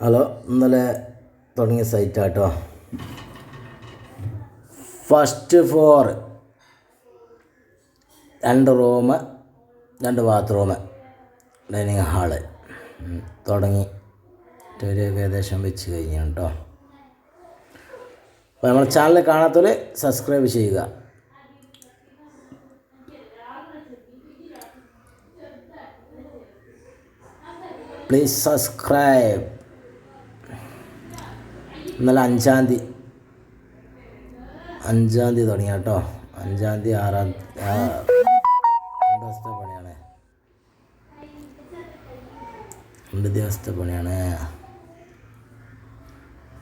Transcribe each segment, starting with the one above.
Hello ഇന്നലെ തുടങ്ങിയ സൈറ്റാട്ടോ ഫസ്റ്റ് ഫ്ലോർ രണ്ട് റൂം രണ്ട് ബാത്റൂം ഡൈനിങ് ഹാൾ തുടങ്ങി. ഒരു ഏകദേശം വെച്ച് കഴിഞ്ഞു കേട്ടോ അപ്പോൾ നമ്മുടെ ചാനൽ കാണാത്തവർ സബ്സ്ക്രൈബ് ചെയ്യുക. Please സബ്സ്ക്രൈബ് ഇന്നലെ അഞ്ചാം തീയതി അഞ്ചാം തീയതി തുടങ്ങി കേട്ടോ. അഞ്ചാം തീയതി ആറാം രണ്ട് ദിവസത്തെ പണിയാണ്. രണ്ട് ദിവസത്തെ പണിയാണ്.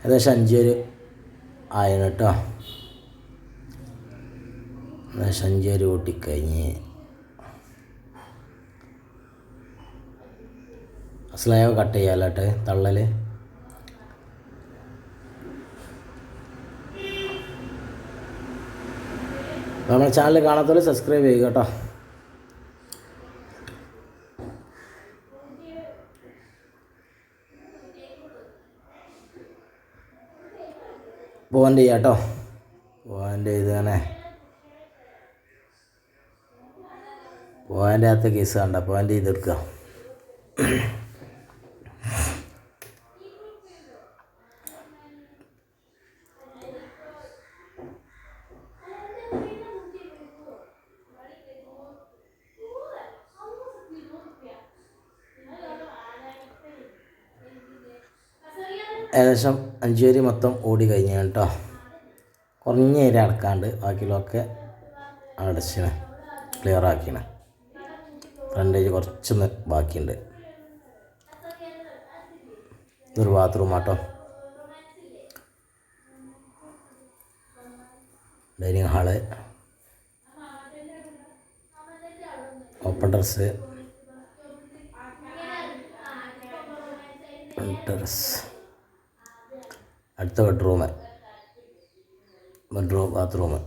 ഏകദേശം അഞ്ചൊരു ആയിരുന്നു കേട്ടോ. ഏകദേശം അഞ്ചൊരു കൂട്ടിക്കഴിഞ്ഞ്. സ്ലേവ് കട്ട് ചെയ്യാലോട്ടെ തള്ളൽ നമ്മുടെ ചാനൽ കാണാത്തവരെ സബ്സ്ക്രൈബ് ചെയ്യുക കേട്ടോ. പോയിന്റ് ചെയ്യാം കേട്ടോ. പോയിന്റ് ചെയ്ത് തന്നെ. പോയിന്റ് അകത്ത് കേസ് കണ്ട? പോയിന്റ് ചെയ്തെടുക്കുക ഏകദേശം അഞ്ചുവരി മൊത്തം ഓടി കഴിഞ്ഞു കേട്ടോ. കുറഞ്ഞ ഏരിയ അടക്കാണ്ട് ബാക്കിയുള്ളതൊക്കെ അടച്ചിന് ക്ലിയർ ആക്കിന് ഫ്രണ്ടേജ് കുറച്ചൊന്ന് ബാക്കിയുണ്ട്. ഇതൊരു ബാത്റൂം ആട്ടോ. Dining hall open terrace terrace அடுத்த பெட்ரூமு பெட்ரூம் பாத்ரூமு